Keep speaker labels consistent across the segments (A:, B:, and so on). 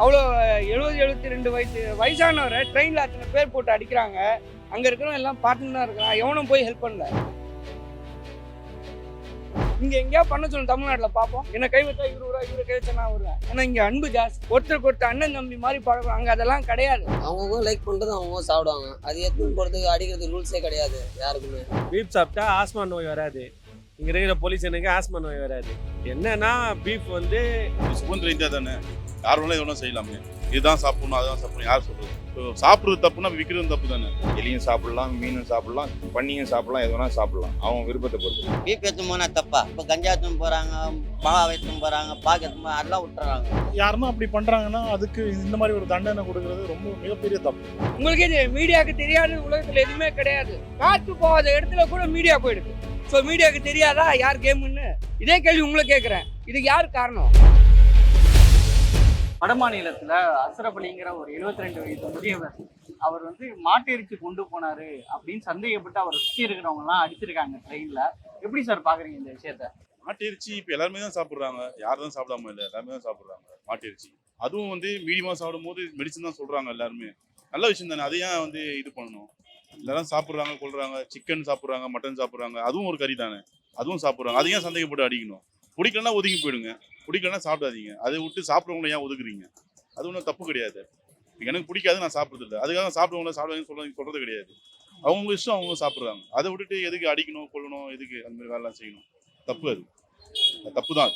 A: அவ்வளோ எழுபது எழுபத்தி ரெண்டு வயசு வயசானவரை ட்ரெயினில் அத்தனை பேர் போட்டு அடிக்கிறாங்க. அங்கே இருக்கிறவங்க எல்லாம் பார்த்துன்னு தான் இருக்கிறான். எவனும் போய் ஹெல்ப் பண்ணல. இங்கே எங்கேயா பண்ண சொல்லு தமிழ்நாட்டில் பார்ப்போம். என்ன கை வச்சா இவரு வருவா இவரு கை வச்சா நான் வருவேன் ஏன்னா இங்கே அன்பு ஜாஸ்தி. ஒருத்தருக்கு ஒருத்தர் அண்ணன் தம்பி மாதிரி பழகுறாங்க அங்கே அதெல்லாம் கிடையாது.
B: அவங்கவுங்க லைக் பண்ணுறது அவங்கவுங்க சாப்பிடுவாங்க. அது எடுத்துன்னு போகிறதுக்கு அடிக்கிறது ரூல்ஸே கிடையாது யாருக்குமே.
C: பீஃப் சாப்பிட்டா ஆஸ்மா நோய் வராது. இங்கே இருக்கிற பொலிஷனுக்கு ஆஸ்மா நோய் வராது. என்னன்னா பீஃப் வந்து
D: இது சுதந்திரம் இந்தியா தானே? யார் வேணாலும் வேணாலும் செய்யலாமே. இதுதான் சாப்பிடணும் அதுதான் சாப்பிடணும் யார் சொல்றது? இப்போ சாப்பிட்றது தப்புனா விற்கிறது தப்பு தானே?
E: எலியும் சாப்பிடலாம் மீனும் சாப்பிடலாம் பண்ணியும் சாப்பிடலாம் எது வேணாலும் சாப்பிடலாம். அவங்க விருப்பத்தை பொறுத்து.
F: பீப் எடுத்து போனா தப்பா? இப்போ கஞ்சா எடுத்துன்னு போறாங்க பழம் எடுத்துன்னு போறாங்க பாக்கு எடுத்துன்னு போறாங்க அதெல்லாம் விட்டுறாங்க.
G: யாருன்னா அப்படி பண்றாங்கன்னா அதுக்கு இந்த மாதிரி ஒரு தண்டனை கொடுக்கறது ரொம்ப மிகப்பெரிய தப்பு.
A: உங்களுக்கே மீடியாவுக்கு தெரியாத உலகத்தில் எதுவுமே கிடையாது. காற்று போகாத இடத்துல கூட மீடியா போயிடுது. ஸோ மீடியாவுக்கு தெரியாதா? யார் கேமுன்னு? இதே கேள்வி உங்களை கேட்குறேன் இதுக்கு யார் காரணம்?
H: வட மாநிலத்துல அஸ்ரப் அலிங்கிற ஒரு 72 ரெண்டு வயசு முதியவர் அவர் வந்து மாட்டு இறைச்சி கொண்டு போனாரு அப்படின்னு சந்தேகப்பட்டு அவர் சுற்றி இருக்கிறவங்க எல்லாம் அடிச்சிருக்காங்க ட்ரெயின்ல எப்படி சார் பாக்குறீங்க இந்த விஷயத்த?
D: மாட்டு இறைச்சி இப்போ எல்லாருமே தான் சாப்பிட்றாங்க. யார் தான் சாப்பிடாம இல்லை. எல்லாருமே தான் சாப்பிட்றாங்க மாட்டு இறைச்சி அதுவும் வந்து மீடியமாக சாப்பிடும் போது மெடிசன் தான் சொல்கிறாங்க எல்லாருமே. நல்ல விஷயம் தானே. அதை ஏன் வந்து இது பண்ணணும்? எல்லாரும் சாப்பிட்றாங்க கொள்றாங்க. சிக்கன் சாப்பிட்றாங்க மட்டன் சாப்பிட்றாங்க. அதுவும் ஒரு கறி தானே. அதுவும் சாப்பிட்றாங்க. அதையும் ஏன் சந்தேகப்பட்டு அடிக்கணும். பிடிக்கலன்னா ஒதுங்கி போயிடுங்க. பிடிக்கலன்னா சாப்பிடாதீங்க. அதை விட்டு சாப்பிட்றவங்கள ஏன் ஒதுக்குறீங்க? அது ஒன்றும் தப்பு கிடையாது. எனக்கு பிடிக்காது நான் சாப்பிட்றது இல்லை. அதுக்காக சாப்பிடுவாங்களா சாப்பிடுவாங்கன்னு சொல்றது சொல்றது கிடையாது. அவங்க இஷ்டம் அவங்க சாப்பிட்றாங்க. அதை விட்டுட்டு எதுக்கு அடிக்கணும் கொல்லணும் எதுக்கு அந்த மாதிரி வேலைலாம் செய்யணும்? தப்பு அது. அது தப்பு தான்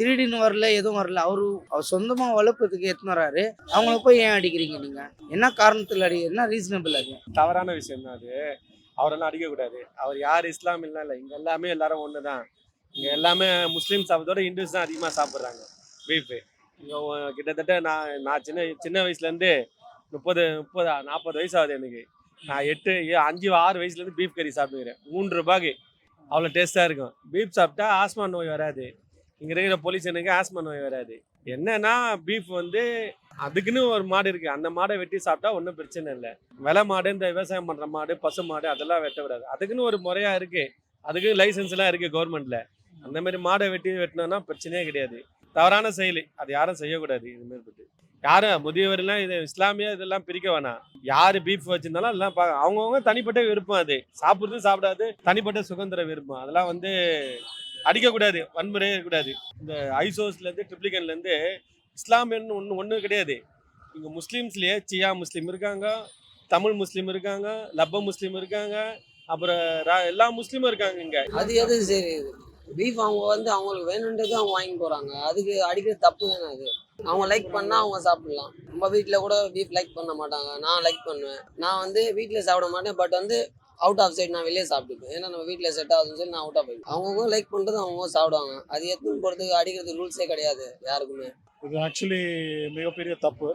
I: திருடின்னு வரல எதுவும் வரல. அவரு அவர் சொந்தமா வளர்ப்பதுக்கு எடுத்துன்னு வராரு. அவங்கள போய் ஏன் அடிக்கிறீங்க நீங்க? என்ன காரணத்துல அடி என்ன ரீசனபிள் அது?
C: தவறான விஷயம் தான் அது. அவரெல்லாம் அடிக்கக்கூடாது. அவர் யார் இஸ்லாம் இல்லை இல்லை இங்கே எல்லாமே எல்லாரும் ஒன்று தான் இங்கே எல்லாமே முஸ்லீம் சாப்பிட்றதோட இந்துஸ் தான் அதிகமாக சாப்பிட்றாங்க. பீஃபு இங்கே கிட்டத்தட்ட நான் நான் சின்ன சின்ன வயசுலேருந்து முப்பது முப்பது நாற்பது வயசு ஆகுது எனக்கு. நான் எட்டு ஏ- அஞ்சு ஆறு வயசுலேருந்து பீஃப் கறி சாப்பிட்டுக்கிறேன். மூன்று ரூபாய்க்கு. அவ்வளோ டேஸ்ட்டாக இருக்கும். பீஃப் சாப்பிட்டா ஆஸ்மா நோய் வராது. இங்கே இருக்கிற பொலிஷனுக்கு ஆஸ்மா நோய் வராது. என்னன்னா பீஃப் வந்து அதுக்குன்னு ஒரு மாடு இருக்கு. அந்த மாடை வெட்டி சாப்பிட்டா ஒன்றும் பிரச்சனை இல்லை. வெலை மாடு இந்த விவசாயம் பண்ற மாடு பசு மாடு அதெல்லாம் வெட்ட விடாது. அதுக்குன்னு ஒரு முறையா இருக்கு. அதுக்கு லைசன்ஸ்லாம் எல்லாம் இருக்கு கவர்மெண்ட்ல அந்த மாதிரி மாடை வெட்டி வெட்டினோம்னா பிரச்சனையே கிடையாது. தவறான செயல். அது யாரும் செய்யக்கூடாது. இது மாதிரி யாரும் முதியவர்லாம் இது இஸ்லாமிய இதெல்லாம் பிரிக்க வேணாம். யாரு பீஃப் வச்சிருந்தாலும் எல்லாம் பா- அவங்கவங்க தனிப்பட்ட விருப்பம் அது. சாப்பிட்றது சாப்பிடாது தனிப்பட்ட சுதந்திர விருப்பம். அதெல்லாம் வந்து அடிக்கக்கூடாது வன்முறையே இருக்கக்கூடாது இந்த ஐசோஸ்லேருந்து ட்ரிப்ளிகன்லேருந்து இஸ்லாமியன்னு ஒன்று ஒன்றும் கிடையாது. இங்கே முஸ்லீம்ஸ்லேயே சியா முஸ்லீம் இருக்காங்க தமிழ் முஸ்லீம் இருக்காங்க லப்ப முஸ்லீம் இருக்காங்க அப்புறம் ரா- எல்லா முஸ்லீமும் இருக்காங்க இங்கே.
B: அது எது சரி? பீஃப் அவங்க வந்து அவங்களுக்கு வேணுன்றது அவங்க வாங்கி போகிறாங்க அதுக்கு அடிக்கிறது தப்பு தானே அது? அவங்க லைக் பண்ணால் அவங்க சாப்பிடலாம். நம்ம வீட்டில் கூட பீஃப் லைக் பண்ண மாட்டாங்க. நான் லைக் பண்ணுவேன். நான் வந்து வீட்டில் சாப்பிட மாட்டேன். பட் வந்து அவுட் ஆஃப் சைட் நான் வெளியே சாப்பிட்டுப்பேன் ஏன்னா நம்ம வீட்டில் செட் ஆகுதுன்னு சொல்லி நான் அவுட் ஆஃப் போயிடுவேன். அவங்கவுங்க லைக் பண்ணுறது அவங்கவுங்க சாப்பிடுவாங்க. அது எடுத்துன்னு போகிறதுக்கு அடிக்கிறது ரூல்ஸே கிடையாது யாருக்குமே.
G: இது ஆக்சுவலி மிகப்பெரிய தப்பு.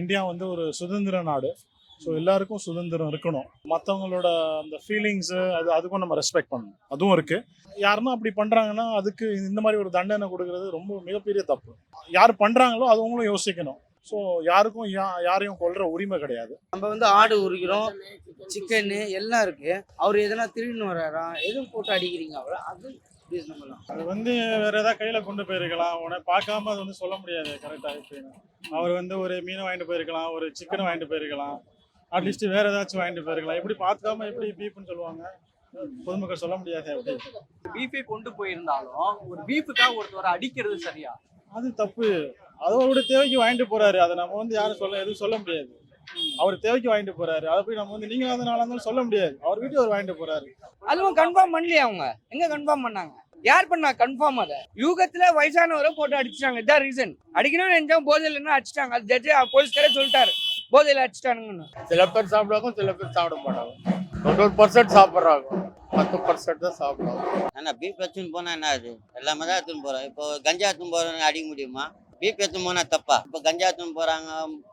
G: இந்தியா வந்து ஒரு சுதந்திர நாடு. ஸோ எல்லாருக்கும் சுதந்திரம் இருக்கணும். மற்றவங்களோட அந்த ஃபீலிங்ஸு அது அதுக்கும் நம்ம ரெஸ்பெக்ட் பண்ணணும். அதுவும் இருக்குது யாருன்னா அப்படி பண்ணுறாங்கன்னா அதுக்கு இந்த மாதிரி ஒரு தண்டனை கொடுக்கறது ரொம்ப மிகப்பெரிய தப்பு. யார் பண்ணுறாங்களோ அது அவங்களும் யோசிக்கணும். ஸோ யாருக்கும் யாரையும் கொல்ற உரிமை கிடையாது.
I: நம்ம வந்து ஆடு உரிக்கிறோம் சிக்கனு எல்லாம் இருக்கு. அவர் எதனா திருடின்னு வர்றாரா எதுவும் போட்டு அடிக்கிறீங்க அவரை? அது
G: அது வந்து வேற ஏதாவது கையில கொண்டு போயிருக்கலாம். உன பார்க்காம அது வந்து சொல்ல முடியாது கரெக்டாக எப்படின்னு அவர் வந்து ஒரு மீனை வாங்கிட்டு போயிருக்கலாம் ஒரு சிக்கன் வாங்கிட்டு போயிருக்கலாம். அட்லீஸ்ட் வேற ஏதாச்சும் வாங்கிட்டு போயிருக்கலாம். எப்படி பார்க்காம எப்படி பீப்னு சொல்லுவாங்க? பொதுமக்கள் சொல்ல முடியாது எப்படி
H: பீஃபே கொண்டு போயிருந்தாலும் ஒரு பீஃபுக்காக ஒருத்தவரை அடிக்கிறது சரியா?
G: அது தப்பு. அது அவருடைய தேவைக்கு வாங்கிட்டு போறாரு. அதை நம்ம வந்து யாரும் சொல்ல எதுவும் சொல்ல முடியாது. அவர் தேவைக்கு வாங்கிட்டு போறாரு. அதை போய் நம்ம வந்து நீங்க இருந்தாலும் சொல்ல முடியாது. அவர் வீட்டுக்கு அவர் வாங்கிட்டு போறாரு.
A: அதுவும் கன்ஃபார்ம் பண்ணலையே அவங்க? எங்க கன்ஃபார்ம் பண்ணாங்க? யார் பண்ணா கன்ஃபார்ம் அதை? யூகத்துல வயசானவரை போட்டு அடிச்சிட்டாங்க. இதான் ரீசன் அடிக்கணும்னு நினைச்சா போதையில என்ன அடிச்சிட்டாங்க. அது ஜட்ஜ் போலீஸ்காரே சொல்லிட்டாரு. போதையில அடிச்சிட்டானுங்கன்னு.
J: சில பேர் சாப்பிடுவாங்க சில பேர் சாப்பிட மாட்டாங்க. தொண்ணூறு பர்சன்ட் சாப்பிட்றாங்க. பத்து பர்சன்ட் தான் சாப்பிடுவாங்க.
F: ஆனால் பீப் எடுத்துன்னு போனா என்ன அது எல்லாமே தான் எடுத்துன்னு போறோம் இப்போ கஞ்சா எடுத்துன்னு போறவங்க அடிக்க முடியுமா? பீப் எடுத்து போனா தப்பா. இப்போ கஞ்சா எடுத்துன்னு போறாங்க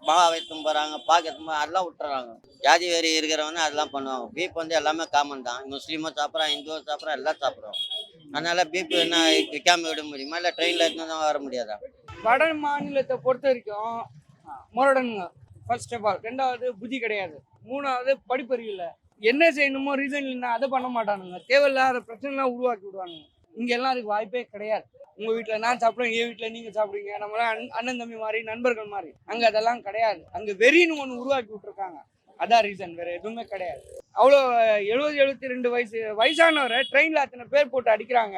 F: மாவா எடுத்துன்னு போறாங்க பாக்கு எடுத்து போறாங்க அதெல்லாம் விட்டுறாங்க. ஜாதி வெறி இருக்கிறவங்க அதெல்லாம் பண்ணுவாங்க. பீப் வந்து எல்லாமே காமன் தான். முஸ்லீமும் சாப்பிட்றான் இந்துவும் சாப்பிட்றான் எல்லாம் சாப்பிட்றோம் அதனால பீப் என்ன விற்காம விட முடியுமா? இல்லை ட்ரெயினில் எடுத்துன்னு தான் வர முடியாதா?
A: வட மாநிலத்தை பொறுத்த வரைக்கும் முரடனுங்க. ஃபர்ஸ்ட் ஆஃப் ஆல் ரெண்டாவது புத்தி கிடையாது. மூணாவது படிப்பறிவு இல்லை என்ன செய்யணுமோ ரீசன் இல்லைன்னா அதை பண்ண மாட்டானுங்க. தேவையில்லாத பிரச்சனைலாம் உருவாக்கி விடுவானுங்க. இங்கெல்லாம் அதுக்கு வாய்ப்பே கிடையாது. உங்க வீட்டில் நான் சாப்பிடுவேன் என் வீட்ல நீங்க சாப்பிடுவீங்க. நம்மளாம் அண்ணன் அண்ணன் தம்பி மாதிரி நண்பர்கள் மாதிரி. அங்க அதெல்லாம் கிடையாது. அங்க வெறின்னு ஒன்று உருவாக்கி விட்டுருக்காங்க. அதான் ரீசன் வேற எதுவுமே கிடையாது. அவ்வளோ எழுபது எழுபத்தி ரெண்டு வயசு வயசானவரை ட்ரெயினில் அத்தனை பேர் போட்டு அடிக்கிறாங்க.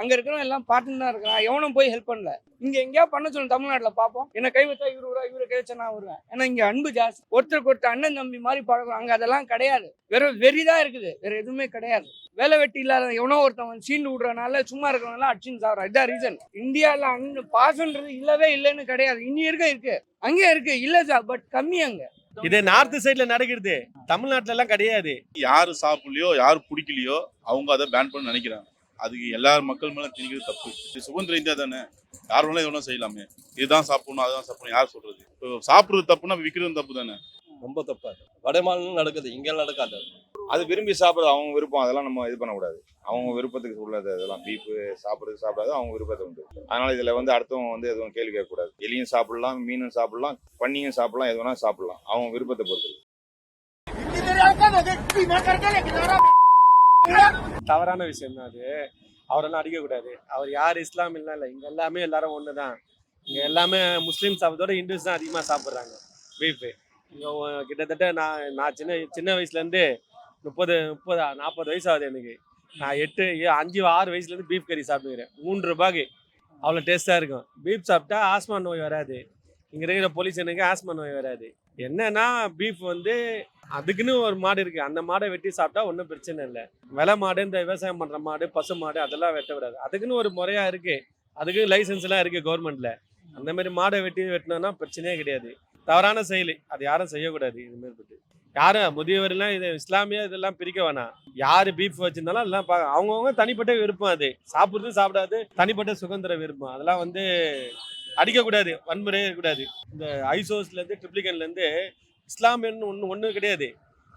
A: அங்கே இருக்கிறவங்க எல்லாம் பார்த்துன்னு தான் இருக்கிறான் எவனும் போய் ஹெல்ப் பண்ணல. இங்கே எங்கேயா பண்ண சொல்லு தமிழ்நாட்டில் பார்ப்போம். என்ன கை வச்சா இவரு வருவா இவரை கை வச்சா நான் வருவேன் ஏன்னா இங்கே அன்பு ஜாஸ்தி. ஒருத்தருக்கு ஒருத்தர் அண்ணன் தம்பி மாதிரி பழகுறோம். அங்கே அதெல்லாம் கிடையாது. வெறும் வெறி தான் இருக்குது. வேற எதுவுமே கிடையாது. வேலை வெட்டி இல்லாத எவனோ ஒருத்தவன் சீண்டு விடுறனால சும்மா இருக்கிறவங்களாம் அடிச்சுன்னு சாப்பிட்றான் இதான் ரீசன் இந்தியாவில் அன்பு பாசன்றது இல்லவே இல்லைன்னு கிடையாது. இனி இருக்க இருக்கு. அங்கேயும் இருக்கு. இல்லை சார் பட் கம்மி அங்கே.
C: இது நார்த் சைடுல நடக்கிறது. தமிழ்நாட்டுல எல்லாம் கிடையாது.
D: யாரு சாப்பிடலையோ யாரு பிடிக்கலையோ அவங்க அதை பேன் பண்ண நினைக்கிறாங்க. அதுக்கு எல்லா மக்கள் மேல திணிக்கிறது தப்பு. சுதந்திர இந்தியா தானே? யார் வேணாலும் எவ்வளோ செய்யலாமே. இதுதான் சாப்பிடணும் அதுதான் சாப்பிடணும் யார் சொல்றது? இப்போ சாப்பிடுறது தப்புனா விற்கிறது தப்பு தானே?
E: ரொம்ப தப்பா வட மாநிலம் நடக்குது இங்கெல்லாம் நடக்காது. அது விரும்பி சாப்பிடுறது அவங்க விருப்பம் அதெல்லாம் நம்ம இது பண்ணக்கூடாது. அவங்க விருப்பத்துக்கு உள்ளது அதெல்லாம் பீஃப் சாப்பிடுறது சாப்பிடாது அவங்க விருப்பத்தை உண்டு. அதனால இதுல வந்து அடுத்தவங்க வந்து எதுவும் கேள்வி கேட்கக்கூடாது. எலியும் சாப்பிடலாம் மீனும் சாப்பிடலாம் பன்னியும் சாப்பிடலாம் எது வேணாலும் சாப்பிடலாம். அவங்க விருப்பத்தை பொறுத்தது
C: தவறான விஷயம் தான் அது. அவரெல்லாம் அடிக்கக்கூடாது. அவர் யார்? இஸ்லாம் இல்லை இல்லை. இங்கே எல்லாமே எல்லாரும் ஒன்று தான் இங்கே எல்லாமே முஸ்லீம் சாப்பிட்றதோட இந்துஸ் தான் அதிகமாக சாப்பிட்றாங்க. பீஃபு இங்கே கிட்டத்தட்ட நான் நான் சின்ன சின்ன வயசுலேருந்து முப்பது முப்பது நாற்பது வயசு ஆகுது எனக்கு. நான் எட்டு ஏ- அஞ்சு ஆறு வயசுலேருந்து பீஃப் கறி சாப்பிட்டுக்கிறேன். மூன்று ரூபாய்க்கு. அவ்வளோ டேஸ்ட்டாக இருக்கும். பீஃப் சாப்பிட்டா ஆஸ்மா நோய் வராது. இங்கே இருக்கிற பொலிஷனுக்கு ஆஸ்மா நோய் வராது. என்னன்னா பீஃப் வந்து அதுக்குன்னு ஒரு மாடு இருக்கு. அந்த மாடை வெட்டி சாப்பிட்டா ஒன்றும் பிரச்சனை இல்லை. விலை மாடு இந்த விவசாயம் பண்ற மாடு பசு மாடு அதெல்லாம் வெட்ட விடாது. அதுக்குன்னு ஒரு முறையா இருக்கு. அதுக்கு லைசன்ஸ் எல்லாம் இருக்கு கவர்மெண்ட்ல அந்த மாதிரி மாடை வெட்டி வெட்டினோம்னா பிரச்சனையே கிடையாது. தவறான செயல். அது யாரும் செய்யக்கூடாது. இது மாதிரி யாரும் முதியவர்லாம் இது இஸ்லாமிய இதெல்லாம் பிரிக்க வேணாம். யாரு பீஃப் வச்சிருந்தாலும் எல்லாம் பார்க்க அவங்கவுங்க தனிப்பட்ட விருப்பம் அது. சாப்பிடுறது சாப்பிடாது தனிப்பட்ட சுதந்திர விருப்பம். அதெல்லாம் வந்து அடிக்கக்கூடாது வன்முறையே இருக்கக்கூடாது. இந்த ஐசோஸ்ல இருந்து ட்ரிப்ளிகன்ல இருந்து இஸ்லாமியன்னு ஒன்று ஒன்றும் கிடையாது.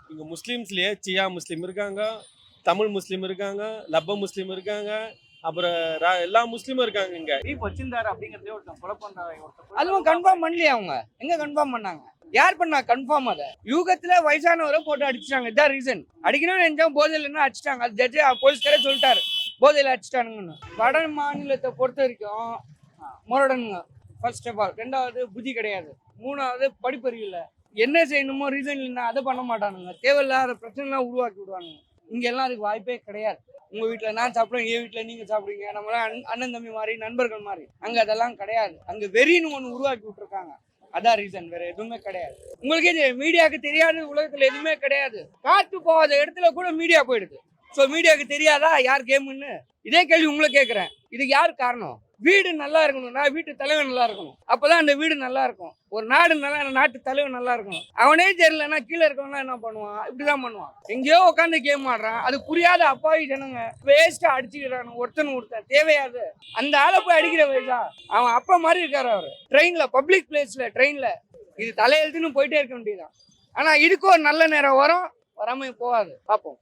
C: இங்கே முஸ்லீம்ஸ்லேயே சியா முஸ்லீம் இருக்காங்க தமிழ் முஸ்லீம் இருக்காங்க லப்ப முஸ்லீம் இருக்காங்க அப்புறம் ரா- எல்லா முஸ்லீமும் இருக்காங்க இங்க.
H: பீஃப் வச்சிருந்தாரு அப்படிங்கறதே ஒருத்தன் கொலை பண்ற ஒருத்தன்
A: அதுவும் கன்ஃபார்ம் பண்ணலையே அவங்க? எங்க கன்ஃபார்ம் பண்ணாங்க? யார் பண்ணா கன்ஃபார்ம் அதை? யூகத்துல வயசானவரை போட்டு அடிச்சிட்டாங்க இதான் ரீசன் அடிக்கணும்னு நினைச்சா போதையிலன்னா அடிச்சிட்டாங்க. அது ஜட்ஜி போலீஸ்காரே சொல்லிட்டாரு. போதையில அடிச்சிட்டானுங்கன்னு. வட மாநிலத்தை பொறுத்த வரைக்கும் முரடனுங்க. ஃபர்ஸ்ட் ஆஃப் ஆல் ரெண்டாவது புத்தி கிடையாது. மூணாவது படிப்பறிவு இல்லை என்ன செய்யணுமோ ரீசன் இல்லைன்னா அதை பண்ண மாட்டானுங்க. தேவையில்லாத பிரச்சனைலாம் உருவாக்கி விடுவானுங்க. இங்கெல்லாம் அதுக்கு வாய்ப்பே கிடையாது. உங்க வீட்டில் நான் சாப்பிடுவேன் என் வீட்டில் நீங்க சாப்பிடுவீங்க. நம்மளாம் அண்ணன் தம்பி மாதிரி நண்பர்கள் மாதிரி அங்கே அதெல்லாம் கிடையாது. அங்கே வெறின்னு ஒன்று உருவாக்கி விட்டுருக்காங்க. அதான் ரீசன் வேற எதுவுமே கிடையாது. உங்களுக்கே தெரியும் மீடியாவுக்கு தெரியாது உலகத்தில் எதுவுமே கிடையாது. காற்று போகாத இடத்துல கூட மீடியா போயிடுது. ஸோ மீடியாவுக்கு தெரியாதா? யார் கேமுன்னு இதே கேள்வி உங்களை கேட்குறேன். இதுக்கு யார் காரணம்? வீடு நல்லா இருக்கணும்னா வீட்டு தலைவன் நல்லா இருக்கணும். அப்போதான் அந்த வீடு நல்லா இருக்கும். ஒரு நாடு நல்லா நாட்டு தலைவன் நல்லா இருக்கணும். அவனே தெரியலன்னா கீழே இருக்கவனா என்ன பண்ணுவான்? இப்படிதான் பண்ணுவான். எங்கேயோ உட்காந்து கேம் ஆடுறான். அது புரியாத அப்பாவி ஜனங்க. வேஸ்டா அடிச்சுக்கிறானு ஒருத்தன் ஒருத்தன். தேவையாது அந்த ஆளை போய் அடிக்கிற வயசா அவன் அப்பா மாதிரி இருக்காரு அவரு. ட்ரெயின்ல பப்ளிக் பிளேஸ்ல ட்ரெயின்ல இது தலையெழுத்துன்னு போயிட்டே இருக்க வேண்டியதுதான். ஆனா இதுக்கு ஒரு நல்ல நேரம் வரும். வராம போகாது. பார்ப்போம்